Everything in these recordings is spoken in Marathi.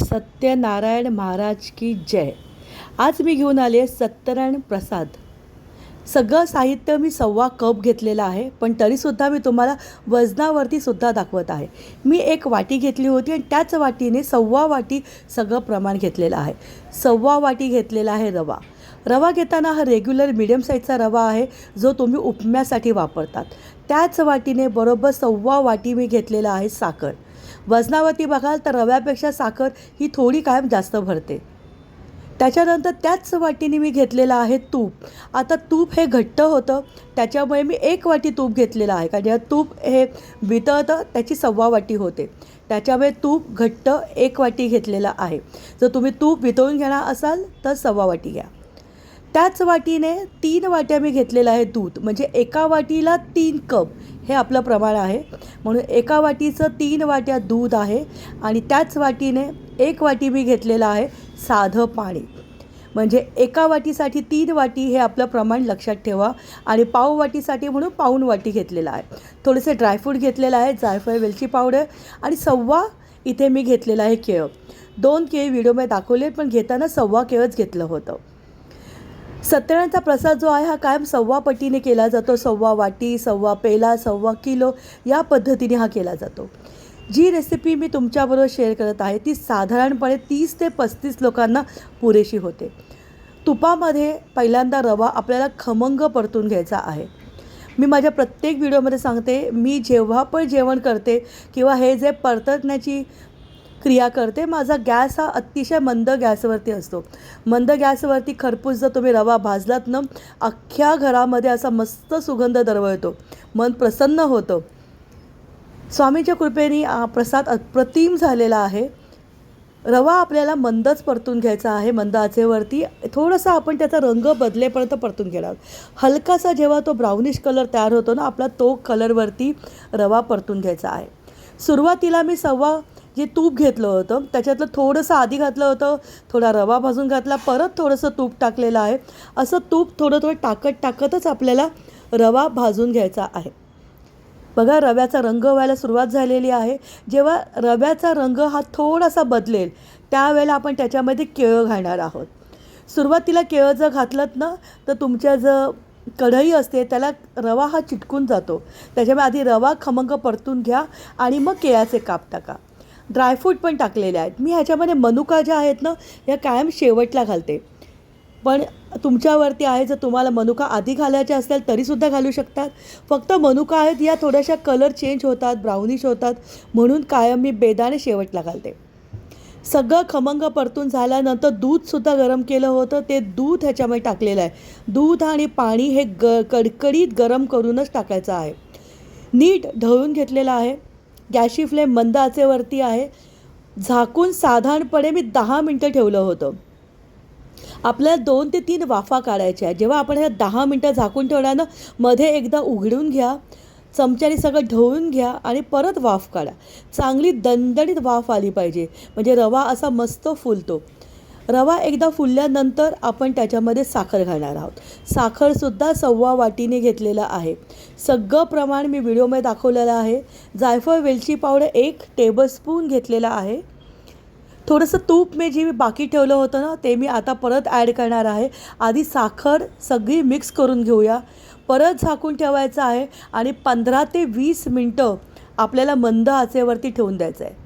सत्यनारायण महाराज की जय. आज मी घेऊन आले आहे सत्यनारायण प्रसाद. सगळं साहित्य मी सव्वा कप घेतलेलं आहे पण तरीसुद्धा मी तुम्हाला वजनावरती सुद्धा दाखवत आहे. मी एक वाटी घेतली होती आणि त्याच वाटीने सव्वा वाटी सगळं प्रमाण घेतलेलं आहे. सव्वा वाटी घेतलेला आहे रवा. रवा घेताना हा रेग्युलर मिडियम साईजचा रवा आहे जो तुम्ही उपम्यासाठी वापरतात. त्याच वाटीने बरोबर सव्वा वाटी मी घेतलेला आहे साखर. वजनावरती बघाल तर रव्यापेक्षा साखर ही थोडी कायम जास्त भरते. त्याच्यानंतर त्याच वाटीने मी घेतलेलं आहे तूप. आता तूप हे घट्ट होतं त्याच्यामुळे मी एक वाटी तूप घेतलेलं आहे. कारण जेव्हा तूप हे वितळतं त्याची सव्वा वाटी होते. त्याच्यामुळे तूप घट्ट एक वाटी घेतलेलं आहे. जर तुम्ही तूप वितळून घेणार असाल तर सव्वा वाटी घ्या. त्याच वाटीने तीन वाट्या मी घेतलेलं आहे दूध. म्हणजे एका वाटीला तीन कप हे आपलं प्रमाण आहे. म्हणून एका वाटीचं तीन वाट्या दूध आहे आणि त्याच वाटीने एक वाटी मी घेतलेलं आहे साधं पाणी. म्हणजे एका वाटीसाठी तीन वाटी हे आपलं प्रमाण लक्षात ठेवा आणि पाव वाटीसाठी म्हणून पाऊण वाटी घेतलेलं आहे. थोडेसे ड्रायफ्रूट घेतलेलं आहे जायफळ वेलची पावडर आणि सव्वा इथे मी घेतलेलं आहे केळं. दोन केळी व्हिडिओमध्ये दाखवले पण घेताना सव्वा केळंच घेतलं होतं. सत्यनारायणचा प्रसाद जो आहे हा कायम सव्वा पटीने केला जातो. सव्वा वाटी सव्वा पेला सव्वा किलो या पद्धतीने हा केला जातो. जी रेसिपी मी तुमच्याबरोबर शेअर करत आहे ती साधारणपणे तीस ते पस्तीस लोकांना पुरेशी होते. तुपामध्ये पहिल्यांदा रवा आपल्याला खमंग परतून घ्यायचा आहे. मी माझ्या प्रत्येक व्हिडिओमध्ये सांगते मी जेव्हा पण जेवण करते किंवा हे जे परतण्याची क्रिया करते माझा गॅस हा अतिशय मंद गॅसवरती असतो. मंद गॅसवरती खरपूस जर तुम्ही रवा भाजलात ना अख्ख्या घरामध्ये असा मस्त सुगंध दरवळतो. मन प्रसन्न होतं. स्वामीच्या कृपेने प्रसाद अप्रतिम झालेला आहे. रवा आपल्याला मंदच परतून घ्यायचा आहे मंद आचेवरती थोडासा आपण त्याचा रंग बदलेपर्यंत परतून घेणार. हलकासा जेव्हा तो ब्राउनिश कलर तयार होतो ना आपला तो कलरवरती रवा परतून घ्यायचा आहे. सुरुवातीला मी सव्वा जे तूप घेतलं होतं. त्याच्यातलं थोडंसं आधी घातलं होतं थोडा रवा भाजून घातला परत थोडंसं तूप टाकलेलं आहे. असं तूप थोडं थोडं टाकत टाकतच आपल्याला रवा भाजून घ्यायचा आहे. बघा रव्याचा रंग व्हायला सुरुवात झालेली आहे. जेव्हा रव्याचा रंग हा थोडासा बदलेल त्यावेळेला आपण त्याच्यामध्ये केळं घालणार आहोत. सुरुवातीला केळं जर घातलं ना तर तुमच्या जर कढई असते त्याला रवा हा चिटकून जातो. त्याच्यामुळे आधी रवा खमंग परतून घ्या आणि मग केळ्याचे काप टाका. ड्रायफ्रूट पण टाकलेले आहेत. मी ह्याच्यामध्ये मनुका ज्या आहेत ना ह्या कायम शेवटला घालते. पण तुमच्यावरती आहे जर तुम्हाला मनुका आधी घालायच्या असतील तरीसुद्धा घालू शकतात. फक्त मनुका आहेत या थोड्याशा कलर चेंज होतात ब्राउनिश होतात म्हणून कायम मी बेदाणे शेवटला घालते. सगळं खमंग परतून झाल्यानंतर दूधसुद्धा गरम केलं होतं. ते दूध ह्याच्यामध्ये टाकलेलं आहे. दूध आणि पाणी हे ग कडकडीत गरम करूनच टाकायचं आहे. नीट ढवळून घेतलेलं आहे. गॅसची फ्लेम मंद आचेवरती आहे. झाकून साधारणपणे मी दहा मिनटं ठेवलं होतं. आपल्याला दोन ते तीन वाफा काढायच्या आहेत. जेव्हा आपण ह्या दहा मिनटं झाकून ठेवणार ना मध्ये एकदा उघडून घ्या चमच्याने सगळं ढवळून घ्या आणि परत वाफ काढा. चांगली दणदणीत वाफ आली पाहिजे. म्हणजे रवा असा मस्त फुलतो. रवा एकदा फुलल्यानंतर आपण त्याच्यामध्ये साखर घालणार आहोत. साखरसुद्धा सव्वा वाटीने घेतलेलं आहे. सगळं प्रमाण मी व्हिडिओमध्ये दाखवलेलं आहे. जायफळ वेलची पावडर एक टेबलस्पून घेतलेला आहे. थोडंसं तूप मी जे मी बाकी ठेवलं होतं ना ते मी आता परत ॲड करणार आहे. आधी साखर सगळी मिक्स करून घेऊया. परत झाकून ठेवायचं आहे आणि पंधरा ते वीस मिनटं आपल्याला मंद आचेवरती ठेवून द्यायचं आहे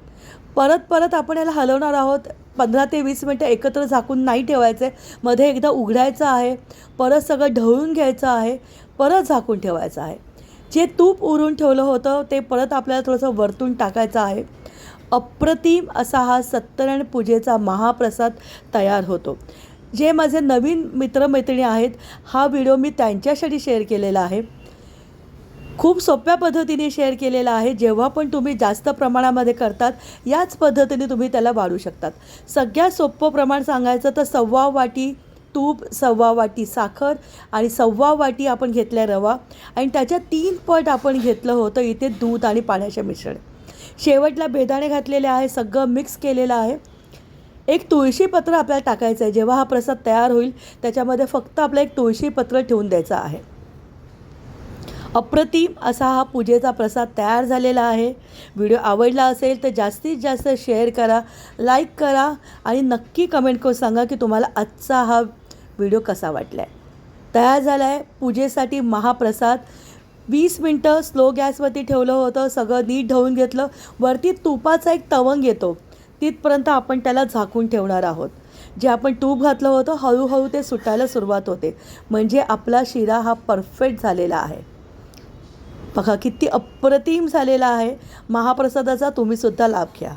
परत परत आपण याला हलवणार आहोत. पंधरा ते वीस मिनटं एकत्र झाकून नाही ठेवायचं आहे मध्ये एकदा उघडायचं आहे. परत सगळं ढवळून घ्यायचं आहे. परत झाकून ठेवायचं आहे. जे तूप उरून ठेवलं होतं ते परत आपल्याला थोडंसं वरतून टाकायचं आहे. अप्रतिम असा हा सत्यनारायण पूजेचा महाप्रसाद तयार होतो. जे माझे नवीन मित्रमैत्रिणी आहेत हा व्हिडिओ मी त्यांच्यासाठी शेअर केलेला आहे. खूप सोप्या पद्धतीने शेअर केलेला आहे. जेव्हा पण तुम्ही जास्त प्रमाणामध्ये करतात याच पद्धतीने तुम्ही त्याला वाढू शकतात. सगळ्यात सोपं प्रमाण सांगायचं तर सव्वा वाटी तूप सव्वा वाटी साखर आणि सव्वा वाटी आपण घेतल्या रवा. आणि त्याच्या तीन पट आपण घेतलं होतं इथे दूध आणि पाण्याचे मिश्रण. शेवटला बेदाणे घातलेले आहे सगळं मिक्स केलेलं आहे. एक तुळशीपत्र आपल्याला टाकायचं आहे. जेव्हा हा प्रसाद तयार होईल त्याच्यामध्ये फक्त आपलं एक तुळशीपत्र ठेवून द्यायचं आहे. अप्रतिम असा हा पूजेचा प्रसाद तयार झालेला आहे. व्हिडिओ आवडला असेल तर जास्तीत जास्त शेअर करा लाईक करा आणि नक्की कमेंट करून सांगा की तुम्हाला आजचा हा व्हिडिओ कसा वाटला आहे तयार झाला आहे पूजेसाठी महाप्रसाद. वीस मिनटं स्लो गॅसवरती ठेवलं होतं सगळं नीट ढवून घेतलं. वरती तुपाचा एक तवंग येतो. तिथपर्यंत आपण त्याला झाकून ठेवणार आहोत. जे आपण तूप घातलं होतं हळूहळू ते सुटायला सुरुवात होते. म्हणजे आपला शिरा हा परफेक्ट झालेला आहे. बघा किती अप्रतिम झालेला आहे. महाप्रसादाचा तुम्हीसुद्धा लाभ घ्या.